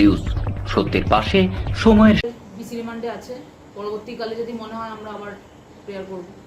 News. সত্যের পাশে সময়ের বিসি রিমান্ডে আছে। পরবর্তীকালে যদি মনে হয় আমরা আবার প্রেয়ার করব।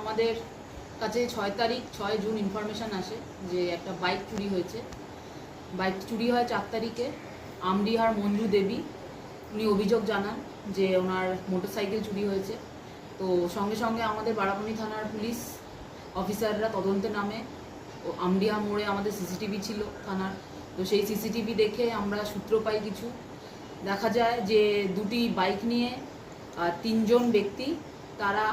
আমাদের কাছে ছয় তারিখ, ছয় জুন ইনফরমেশন আসে যে একটা বাইক চুরি হয়েছে। বাইক চুরি হয় চার তারিখে। আমডিহার মঞ্জু দেবী, উনি অভিযোগ জানান যে ওনার মোটরসাইকেল চুরি হয়েছে। তো সঙ্গে সঙ্গে আমাদের বারাবণী থানার পুলিশ অফিসাররা তদন্তে নামে। ও আমডিহা মোড়ে আমাদের সিসিটিভি ছিল থানার। তো সেই সিসিটিভি দেখে আমরা সূত্র পাই কিছু। দেখা যায় যে দুটি বাইক নিয়ে তিনজন ব্যক্তি তারা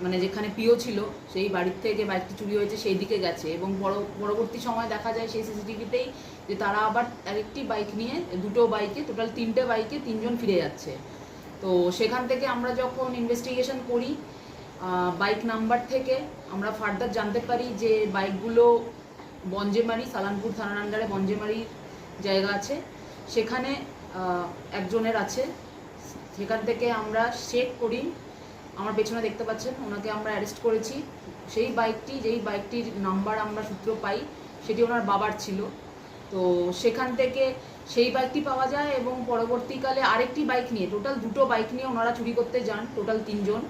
মানে যেখানে পিও ছিল, সেই বাড়ির থেকে বাইকটি চুরি হয়েছে, সেই দিকে গেছে। এবং পর- পরবর্তী সময় দেখা যায় সেই সিসিটিভিতেই যে তারা আবার আরেকটি বাইক নিয়ে, দুটো বাইকে, টোটাল তিনটে বাইকে তিনজন ফিরে যাচ্ছে। তো সেখান থেকে আমরা যখন ইনভেস্টিগেশন করি বাইক নাম্বার থেকে আমরা ফার্দার জানতে পারি যে বাইকগুলো বঞ্জেমারি সালানপুর থানার আন্ডারে বঞ্জেমারির জায়গা আছে। সেখানে একজনের আছে। সেখান থেকে আমরা শেখ করিম আমার পেছনে দেখতে পাচ্ছেন, ওনাকে আমরা অ্যারেস্ট করেছি। সেই বাইকটি যেই বাইকটির নাম্বার আমরা সূত্র পাই, সেটি ওনার বাবার ছিল। তো সেখান থেকে সেই বাইকটি পাওয়া যায় এবং পরবর্তীকালে আরেকটি বাইক নিয়ে টোটাল দুটো বাইক নিয়ে ওনারা চুরি করতে যান টোটাল তিনজন।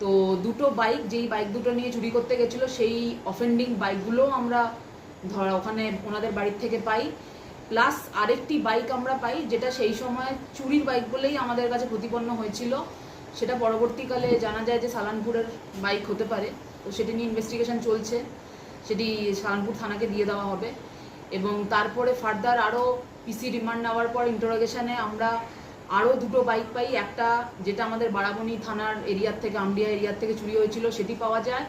তো দুটো বাইক যেই বাইক দুটো নিয়ে চুরি করতে গেছিল, সেই অফেন্ডিং বাইকগুলো আমরা ধর ওখানে ওনাদের বাড়ির থেকে পাই। প্লাস আরেকটি বাইক আমরা পাই, যেটা সেই সময় চুরির বাইক বলেই আমাদের কাছে প্রতিপন্ন হয়েছিল। সেটা পরবর্তীকালে জানা যায় যে সালানপুরের বাইক হতে পারে। তো সেটি নিয়ে ইনভেস্টিগেশন চলছে। সেটি সালানপুর থানাকে দিয়ে দেওয়া হবে। এবং তারপরে ফার্দার আরও পিসি রিমান্ড নেওয়ার পর ইন্টারোগেশনে আমরা আরও দুটো বাইক পাই। একটা যেটা আমাদের বারাবণী থানার এরিয়ার থেকে, আমডিয়া এরিয়ার থেকে চুরি হয়েছিল, সেটি পাওয়া যায়।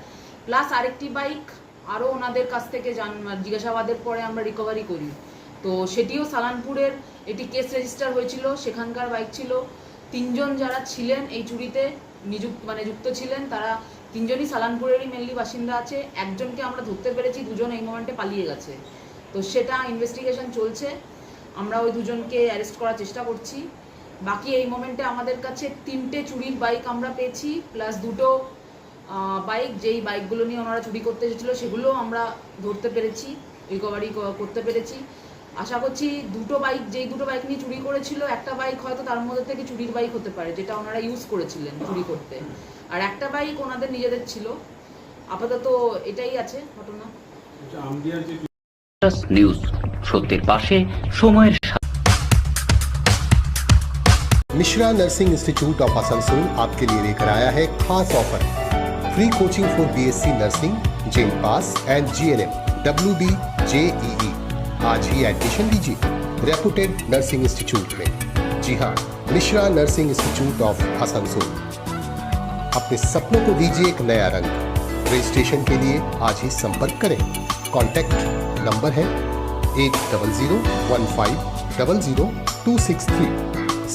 প্লাস আরেকটি বাইক আরও ওনাদের কাছ থেকে জান, জিজ্ঞাসাবাদের পরে আমরা রিকভারি করি। তো সেটিও সালানপুরের এটি কেস রেজিস্টার হয়েছিল। সেখানকার বাইক ছিল। তিনজন যারা ছিলেন এই চুরিতে নিযুক্ত মানে যুক্ত ছিলেন, তারা তিনজনই সালানপুরেরই মেনলি বাসিন্দা আছে। একজনকে আমরা ধরতে পেরেছি, দুজন এই মোমেন্টে পালিয়ে গেছে। তো সেটা ইনভেস্টিগেশন চলছে। আমরা ওই দুজনকে অ্যারেস্ট করার চেষ্টা করছি। বাকি এই মোমেন্টে আমাদের কাছে তিনটে চুরির বাইক আমরা পেয়েছি প্লাস দুটো বাইক যেই বাইকগুলো নিয়ে ওনারা চুরি করতে এসেছিল সেগুলো আমরা ধরতে পেরেছি রিকভারি করতে পেরেছি। আশা করছি দুটো বাইক যেই দুটো বাইক নিয়ে চুরি করেছিল একটা বাইক হয়তো তার মধ্যে থেকে চুরির বাইক হতে পারে যেটা ওনারা ইউজ করেছিলেন চুরি করতে আর একটা বাইক ওনাদের নিজেদের ছিল আপাতত এটাই আছে ঘটনা আচ্ছা আমডিয়ার যে নিউজ সত্যের পাশে সময়ের Mishra nursing institute of Asansol आपके लिए लेकर आया है खास offer free coaching for BSc nursing GeM pass and GNM W B JEE आज ही एडमिशन लीजिए। रेपुटेड नर्सिंग इंस्टीट्यूट में। जी हाँ Mishra Nursing Institute of Asansol अपने सपनों को दीजिए एक नया रंग। रजिस्ट्रेशन के लिए आज ही संपर्क करें। कॉन्टैक्ट नंबर है eight double zero one five double zero two six three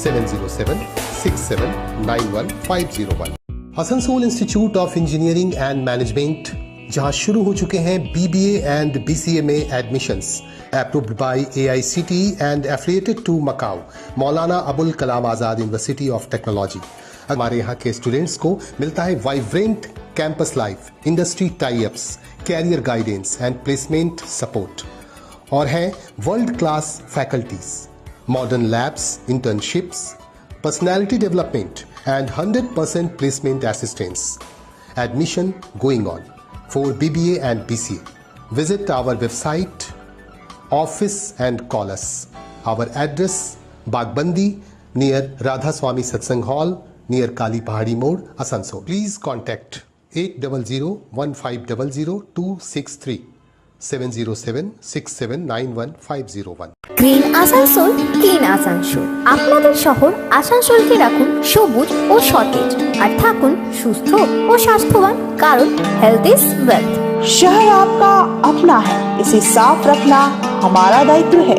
seven zero seven six seven nine one five zero one Asansol Institute of Engineering and Management जहाँ शुरू हो चुके हैं बीबीए एंड बीसीए में admissions approved by AICT and affiliated to MAKAUT Maulana Abul Kalam Azad University of Technology हमारे यहाँ के students को मिलता है vibrant campus life industry tie ups career guidance and placement support और हैं world class faculties modern labs internships personality development and 100% placement assistance. Admission going on. For bba and bca visit our website office and call us. Our address bagbandi near Radha Swami Satsang Hall, near Kali Pahadi Mode, Asansol. Please contact 800-1500-263 707-6791-501. Green Asansol clean Asansol আপনাদের শহর আসানসোলকে রাখুন সবুজ ও সতেজ আর থাকুন সুস্থ ও স্বাস্থ্যবান কারণ health is wealth शहर आपका अपना है इसे साफ रखना हमारा दायित्व है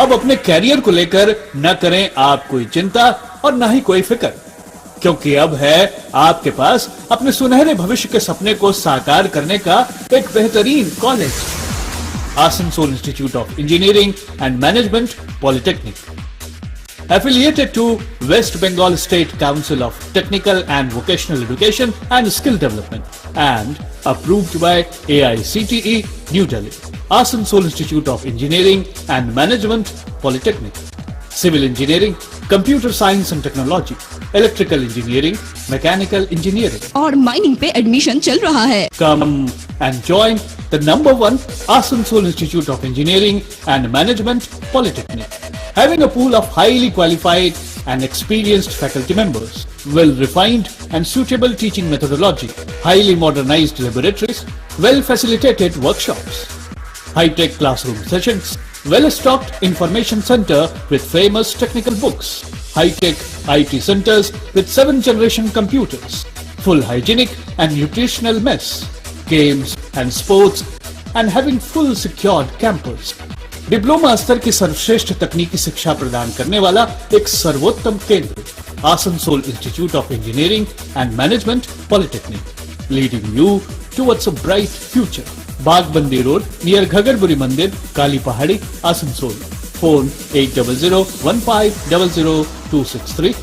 अब अपने कैरियर को लेकर न करें आप कोई चिंता और न ही कोई फ़िक्र, क्योंकि अब है आपके पास अपने सुनहरे भविष्य के सपने को साकार करने का एक बेहतरीन college Asansol Institute of Engineering and Management polytechnic affiliated to West Bengal State Council of Technical and Vocational Education and Skill Development and approved by AICTE New Delhi Asansol Institute of Engineering and Management Polytechnic. Civil Engineering, Computer Science and Technology, Electrical Engineering, Mechanical Engineering. और mining पे admission चल रहा है Come and join the number one Asansol Institute of Engineering and Management Polytechnic. Having a pool of highly qualified and experienced faculty members, well refined and suitable teaching methodology, highly modernized laboratories, well facilitated workshops, high-tech classroom sessions, well-stocked information center with famous technical books, high-tech IT centers with seven-generation computers, full hygienic and nutritional mess, games and sports, and having full secured campus. Diploma स्तर की सर्वश्रेष्ठ तकनीकी शिक्षा प्रदान करने वाला एक सर्वोत्तम केंद्र Asansol institute of engineering and management polytechnic leading you towards a bright future Bagbandi road, near Ghagarburi मंदिर, Kali Pahari, Asansol. Phone eight double zero one five double zero two six three.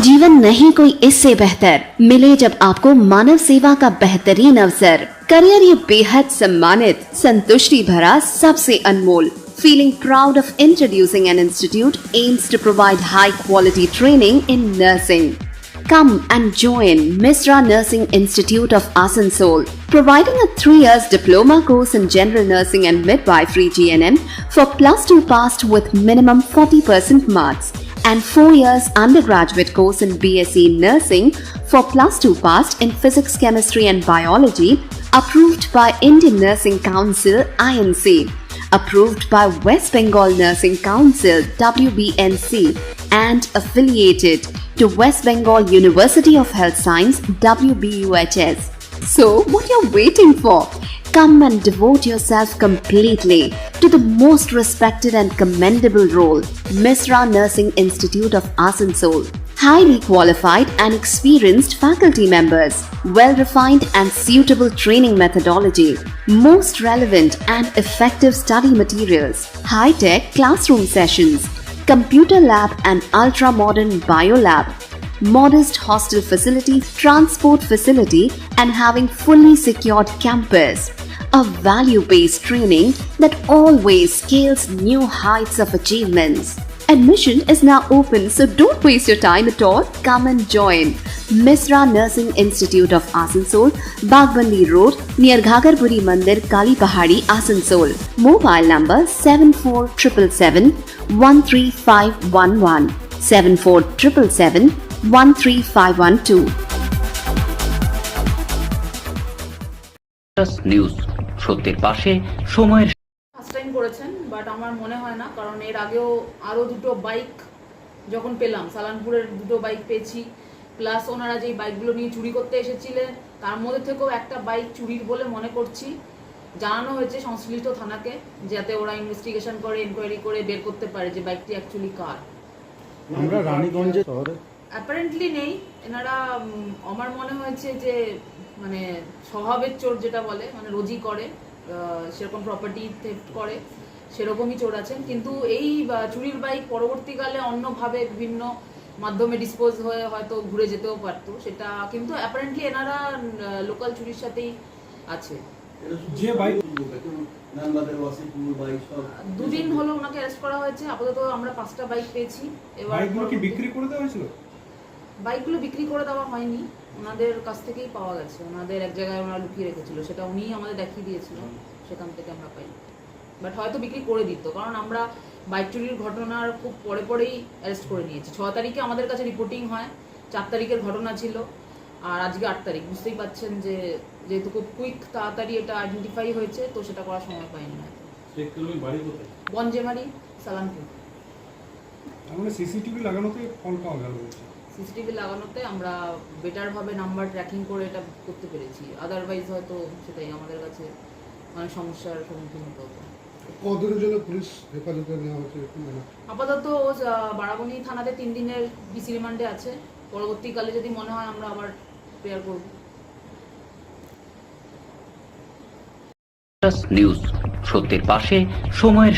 जीवन नहीं कोई इससे बेहतर। मिले जब आपको मानव सेवा का बेहतरीन अवसर। करियर ये बेहद सम्मानित, संतुष्टि भरा सबसे अनमोल। Feeling proud of introducing an institute aims to provide high quality training in nursing. Come and join Misra Nursing Institute of Asansol, providing a three years diploma course in general nursing and midwifery GNM for plus two passed with minimum 40% marks and 4 years undergraduate course in BSc Nursing for plus 2 passed in Physics, Chemistry and Biology approved by Indian Nursing Council INC approved by West Bengal Nursing Council WBNC and affiliated to West Bengal University of Health Science WBUHS. So, what are you're waiting for? Come and devote yourself completely to the most respected and commendable role, Misra Nursing Institute of Asansol. Highly qualified and experienced faculty members, well refined and suitable training methodology, most relevant and effective study materials, high tech classroom sessions, computer lab and ultra modern bio lab, modest hostel facility, transport facility, and having fully secured campus. A value based training that always scales new heights of achievements. Admission is now open, so don't waste your time at all. Come and join Misra Nursing Institute of Asansol, Bagbandi Road, near Ghagarpuri Mandir, Kali Pahadi, Asansol. Mobile number 74777 13511 13512. News সত্যের পাশে সময়ের first time করেছেন but আমার মনে হয় না কারণ এর আগেও আরও দুটো বাইক যখন পেলাম সালানপুরের দুটো বাইক পেয়েছি প্লাস ওনারা যেই বাইকগুলো নিয়ে চুরি করতে এসেছিলেন তার মধ্যে থেকেও একটা বাইক চুরির বলে মনে করছি। জানানো হয়েছে সংশ্লিষ্ট থানাকে যাতে ওরা ইনভেস্টিগেশন করে এনকোয়ারি করে বের করতে পারে যে বাইকটি অ্যাকচুয়ালি কার। আমরা রানীগঞ্জে শহরে? অ্যাপারেন্টলি নেই। এনারা আমার মনে হয়েছে যে মানে স্বভাবের চোর যেটা বলে মানে রোজই করে সেরকম প্রপার্টি থেফট করে সেরকমই চোর আছেন। কিন্তু এই চুরির বাইক পরবর্তীকালে অন্যভাবে বিভিন্ন মাধ্যমে ডিসপোজ হয়ে হয়তো ঘুরে যেতেও পারতো। সেটা কিন্তু অ্যাপারেন্টলি এনারা লোকাল চুরির সাথেই আছে। যে বাইক দুদিন হলো ওনাকে অ্যারেস্ট করা হয়েছে। আপাতত আমরা পাঁচটা বাইক পেয়েছি। এবার বাইকগুলো কি বিক্রি করে দেওয়া হয়েছিল? বাইকগুলো বিক্রি করে দেওয়া হয়নি। ওনাদের কাছ থেকেই পাওয়া গেছে। ওনাদের এক জায়গায় ওনারা লুকিয়ে রেখেছিল। সেটা উনিই আমাদের দেখিয়ে দিয়েছিল। সেখান থেকে আমরা পাই। বাট হয়তো বিক্রি করে দিত। কারণ আমরা বাইক চুরির ঘটনার খুব পরে পরেই অ্যারেস্ট করে নিয়েছি। ছ তারিখে আমাদের কাছে রিপোর্টিং হয় চার তারিখের ঘটনা ছিল আর আজকে আট তারিখ। বুঝতেই পাচ্ছেন যে যেহেতু খুব কুইক তাড়াতাড়ি এটা আইডেন্টিফাই হয়েছে তো সেটা করার সময় পাইনি কোথায়? বনজেমারি সালানপুর সিসিটিভি লাগানোতে ফল পাওয়া গেল সিসিটিভি লাগানোতে আমরা বেটারভাবে নাম্বার ট্র্যাকিং করে এটা করতে পেরেছি। আদারওয়াইজ হয়তো সেটাই আমাদের কাছে অনেক সমস্যার সম্মুখীন হতে হতো। কতদিনের জন্য পুলিশ হেফাজতে নেওয়া হচ্ছে মানে আপাতত ও বারাবণী থানাতে তিন দিনের বিসি রিমান্ডে আছে। পরবর্তীকালে যদি মনে হয় আমরা আবার প্রেয়ার করব। নিউজ সত্যের পাশে সময়ের